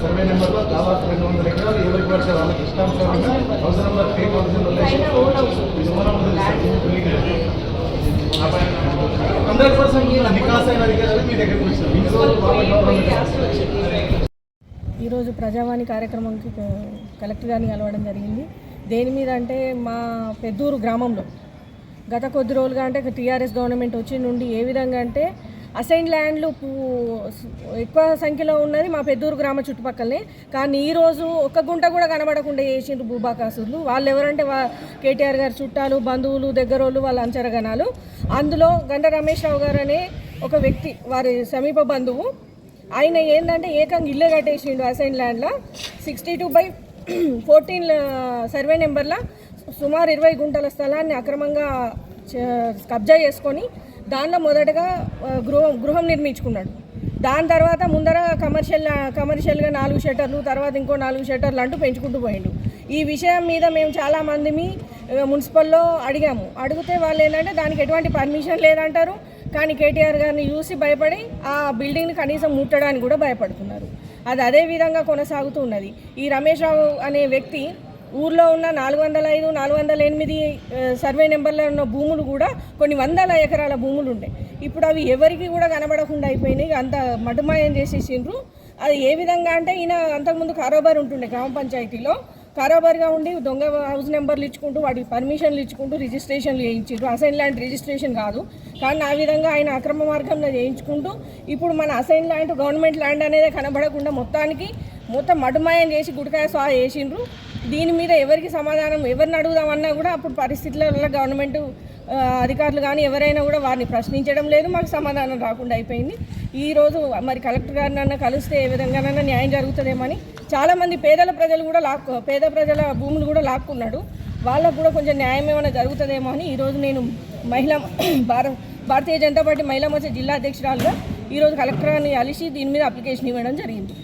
Survey నెంబర్లో దాదాపు రెండు వందల ఎకరాలు ఎవరికి పడితే వాళ్ళకి ఇష్టానుసారంగా house number fake hundred percent నికాస్ అయిన అధికారులు మీ దగ్గరికి వచ్చినారు ఇన్ని రోజులు వాళ్ళ గవర్నమెంట్ ఈరోజు ప్రజావాణి కార్యక్రమంకి కలెక్టర్ గారిని కలవడం జరిగింది. దేని మీద అంటే మా పెద్దూరు గ్రామంలో గత కొద్ది రోజులుగా అంటే టీఆర్ఎస్ గవర్నమెంట్ వచ్చి నుండి ఏ విధంగా అంటే అసైన్ ల్యాండ్లు పూ- ఎక్కువ సంఖ్యలో ఉన్నది మా పెద్దూరు గ్రామ చుట్టుపక్కలనే. కానీ ఈరోజు ఒక్క గుంట కూడా కనబడకుండా చేసిండ్రు భూబాకాసులు వాళ్ళు ఎవరంటే వా కేటీఆర్ గారు చుట్టాలు బంధువులు దగ్గరోళ్ళు వాళ్ళ అంచరగణాలు. అందులో గండ రమేష్ రావు గారు అనే ఒక వ్యక్తి వారి సమీప బంధువు. ఆయన ఏంటంటే ఏకంగా ఇల్లు కట్టేసిండు అసైన్ ల్యాండ్లో. Sixty two by fourteen survey నెంబర్లో సుమారు ఇరవై గుంటల స్థలాన్ని అక్రమంగా చ- కబ్జా చేసుకొని దానిలో మొదటగా గృహం గృహం నిర్మించుకున్నాడు. దాని తర్వాత ముందర కమర్షియల్ కమర్షియల్గా నాలుగు షట్టర్లు తర్వాత ఇంకో నాలుగు షట్టర్లు అంటూ పెంచుకుంటూ పోయిండు. ఈ విషయం మీద మేము చాలామందిని మున్సిపల్లో అడిగాము. అడిగితే వాళ్ళు ఏంటంటే దానికి ఎటువంటి పర్మిషన్ లేదంటారు. కానీ కేటీఆర్ గారిని చూసి భయపడి ఆ బిల్డింగ్ని కనీసం ముట్టడానికి కూడా భయపడుతున్నారు. అది అదే విధంగా కొనసాగుతూ ఉన్నది. ఈ రమేష్ రావు అనే వ్యక్తి ఊర్లో ఉన్న నాలుగు వందల ఐదు నాలుగు వందల ఎనిమిది సర్వే నెంబర్లో ఉన్న భూములు కూడా కొన్ని వందల ఎకరాల భూములు ఉండే. ఇప్పుడు అవి ఎవరికి కూడా కనబడకుండా అయిపోయినాయి. అంత మటుమాయం చేసేసిండ్రు. అది ఏ విధంగా అంటే ఈయన అంతకుముందు కారోబార్ ఉంటుండే గ్రామ పంచాయతీలో. కారోబార్గా ఉండి దొంగ హౌస్ నెంబర్లు ఇచ్చుకుంటూ వాటికి పర్మిషన్లు ఇచ్చుకుంటూ రిజిస్ట్రేషన్లు చేయించారు అసైన్ ల్యాండ్ రిజిస్ట్రేషన్ కాదు. కానీ ఆ విధంగా ఆయన అక్రమ మార్గంలో చేయించుకుంటూ ఇప్పుడు మన అసైన్ ల్యాండ్ గవర్నమెంట్ ల్యాండ్ అనేది కనబడకుండా మొత్తానికి మొత్తం మటుమాయం చేసి గుడికాయ స్వా చేసిండ్రు. దీని మీద ఎవరికి సమాధానం ఎవరిని అడుగుదామన్నా కూడా అప్పుడు పరిస్థితుల గవర్నమెంట్ అధికారులు కానీ ఎవరైనా కూడా వారిని ప్రశ్నించడం లేదు మాకు సమాధానం రాకుండా అయిపోయింది. ఈరోజు మరి కలెక్టర్ గారినన్నా కలిస్తే ఏ విధంగానైనా న్యాయం జరుగుతుందేమని చాలామంది పేదల ప్రజలు కూడా లాక్కు పేద ప్రజల భూములు కూడా లాక్కున్నాడు. వాళ్ళకు కూడా కొంచెం న్యాయం ఏమైనా జరుగుతుందేమో అని ఈరోజు నేను మహిళా భారత భారతీయ జనతా పార్టీ మహిళా మోర్చా జిల్లా అధ్యక్షురాలుగా ఈరోజు కలెక్టర్ గారిని కలిసి దీని మీద అప్లికేషన్ ఇవ్వడం జరిగింది.